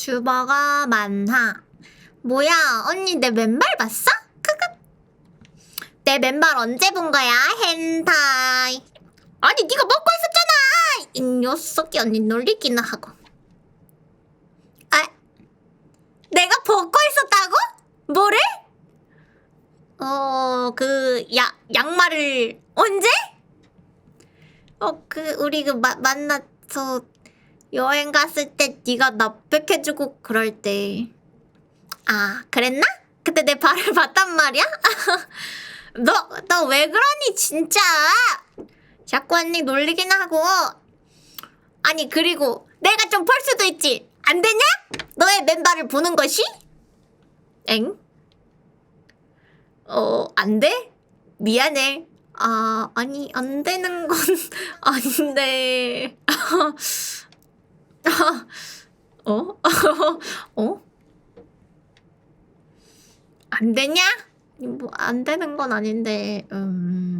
주버가 많아. 뭐야, 언니 내 맨발 봤어? 크크. 내 맨발 언제 본 거야, 헨타이? 아니, 네가 먹고 있었잖아. 이 녀석이 언니 놀리기는 하고. 아, 내가 벗고 있었다고? 뭐를? 어, 그, 야, 양말을, 언제? 어, 그, 우리 그, 마, 만나서 여행 갔을 때 네가 나 백해주고 그럴 때. 아, 그랬나? 그때 내 발을 봤단 말이야? 너, 너 왜 그러니, 진짜? 자꾸 언니 놀리긴 하고. 아니, 그리고 내가 좀볼 수도 있지. 안 되냐? 너의 맨발을 보는 것이? 엥? 어, 안 돼? 미안해. 아, 아니, 안 되는 건 아닌데. 어? 어? 안 되냐? 뭐, 안 되는 건 아닌데, 음.